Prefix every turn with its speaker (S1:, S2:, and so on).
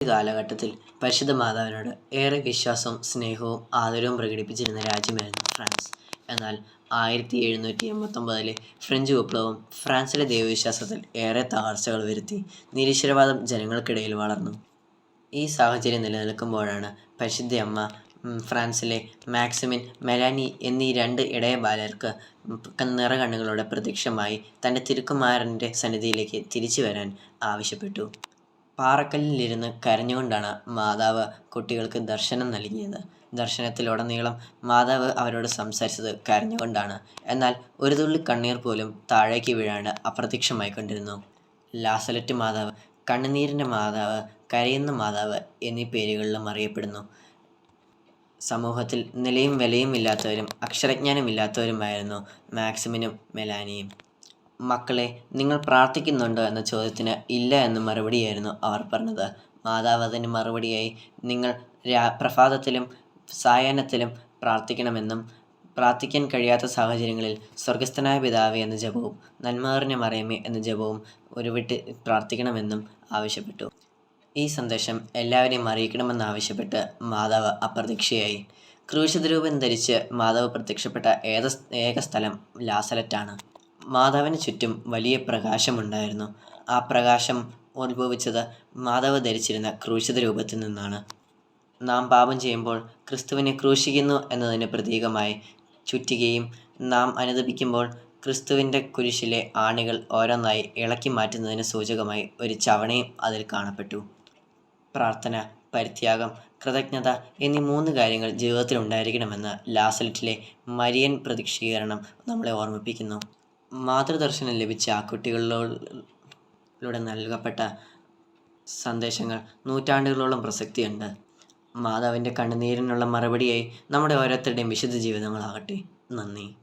S1: കാലഘട്ടത്തിൽ പരിശുദ്ധ മാതാവിനോട് ഏറെ വിശ്വാസവും സ്നേഹവും ആദരവും പ്രകടിപ്പിച്ചിരുന്ന രാജ്യമായിരുന്നു ഫ്രാൻസ്. എന്നാൽ ആയിരത്തി എഴുന്നൂറ്റി എൺപത്തൊമ്പതിലെ ഫ്രഞ്ച് വിപ്ലവം ഫ്രാൻസിലെ ദൈവവിശ്വാസത്തിൽ ഏറെ തകർച്ചകൾ വരുത്തി നിരീശ്വരവാദം ജനങ്ങൾക്കിടയിൽ വളർന്നു. ഈ സാഹചര്യം നിലനിൽക്കുമ്പോഴാണ് പരിശുദ്ധയമ്മ ഫ്രാൻസിലെ മാക്സിമിൻ മെലാനി എന്നീ രണ്ട് ഇടയ ബാലർക്ക് നിറകണ്ണുകളോടെ പ്രത്യക്ഷമായി തന്റെ തിരുക്കുമാരന്റെ സന്നിധിയിലേക്ക് തിരിച്ചു വരാൻ ആവശ്യപ്പെട്ടു. പാറക്കല്ലിലിരുന്ന് കരഞ്ഞുകൊണ്ടാണ് മാതാവ് കുട്ടികൾക്ക് ദർശനം നൽകിയത്. ദർശനത്തിലുടനീളം മാതാവ് അവരോട് സംസാരിച്ചത് കരഞ്ഞുകൊണ്ടാണ്. എന്നാൽ ഒരു തുള്ളി കണ്ണീർ പോലും താഴേക്ക് വീഴാണ്ട് അപ്രത്യക്ഷമായിക്കൊണ്ടിരുന്നു ലാസലറ്റ് മാതാവ് കണ്ണുനീരിന്റെ മാതാവ് കരയുന്ന മാതാവ് എന്നീ പേരുകളിലും അറിയപ്പെടുന്നു. സമൂഹത്തിൽ നിലയും വിലയും ഇല്ലാത്തവരും അക്ഷരജ്ഞാനമില്ലാത്തവരുമായിരുന്നു മാക്സിമിനും മെലാനിയും. മക്കളെ നിങ്ങൾ പ്രാർത്ഥിക്കുന്നുണ്ടോ എന്ന ചോദ്യത്തിന് ഇല്ല എന്ന മറുപടിയായിരുന്നു അവർ പറഞ്ഞത്. മാതാവ് അതിന് മറുപടിയായി നിങ്ങൾ രാ പ്രഭാതത്തിലും സായാഹ്നത്തിലും പ്രാർത്ഥിക്കണമെന്നും പ്രാർത്ഥിക്കാൻ കഴിയാത്ത സാഹചര്യങ്ങളിൽ സ്വർഗസ്ഥനായ പിതാവേ എന്ന ജപവും നന്മാറിനെ മറിയമേ എന്ന ജപവും ഉരുവിട്ട് പ്രാർത്ഥിക്കണമെന്നും ആവശ്യപ്പെട്ടു. ഈ സന്ദേശം എല്ലാവരെയും അറിയിക്കണമെന്നാവശ്യപ്പെട്ട് മാതാവ് അപ്രതീക്ഷയായി. ക്രൂശിതരൂപം ധരിച്ച് മാതാവ് പ്രത്യക്ഷപ്പെട്ട ഏക ഏക സ്ഥലം ലാസലറ്റാണ്. മാതാവിന് ചുറ്റും വലിയ പ്രകാശമുണ്ടായിരുന്നു. ആ പ്രകാശം ഉത്ഭവിച്ചത് മാതാവ് ധരിച്ചിരുന്ന ക്രൂശിത രൂപത്തിൽ നിന്നാണ്. നാം പാപം ചെയ്യുമ്പോൾ ക്രിസ്തുവിനെ ക്രൂശിക്കുന്നു എന്നതിന് പ്രതീകമായി ചുറ്റികയും നാം അനുദപിക്കുമ്പോൾ ക്രിസ്തുവിന്റെ കുരിശിലെ ആണികൾ ഓരോന്നായി ഇളക്കി മാറ്റുന്നതിന് സൂചകമായി ഒരു ചവണയും അതിൽ കാണപ്പെട്ടു. പ്രാർത്ഥന പരിത്യാഗം കൃതജ്ഞത എന്നീ മൂന്ന് കാര്യങ്ങൾ ജീവിതത്തിൽ ഉണ്ടായിരിക്കണമെന്ന് ലാസലറ്റിലെ മരിയൻ പ്രതീക്ഷീകരണം നമ്മളെ ഓർമ്മിപ്പിക്കുന്നു. മാതൃദർശനം ലഭിച്ച ആ കുട്ടികളിലൂടെ നൽകപ്പെട്ട സന്ദേശങ്ങൾ നൂറ്റാണ്ടുകളോളം പ്രസക്തിയുണ്ട്. മാതാവിന്റെ കണ്ണുനീരിനുള്ള മറുപടിയായി നമ്മുടെ ഓരോരുത്തരുടെയും വിശുദ്ധ ജീവിതങ്ങളാകട്ടെ. നന്ദി.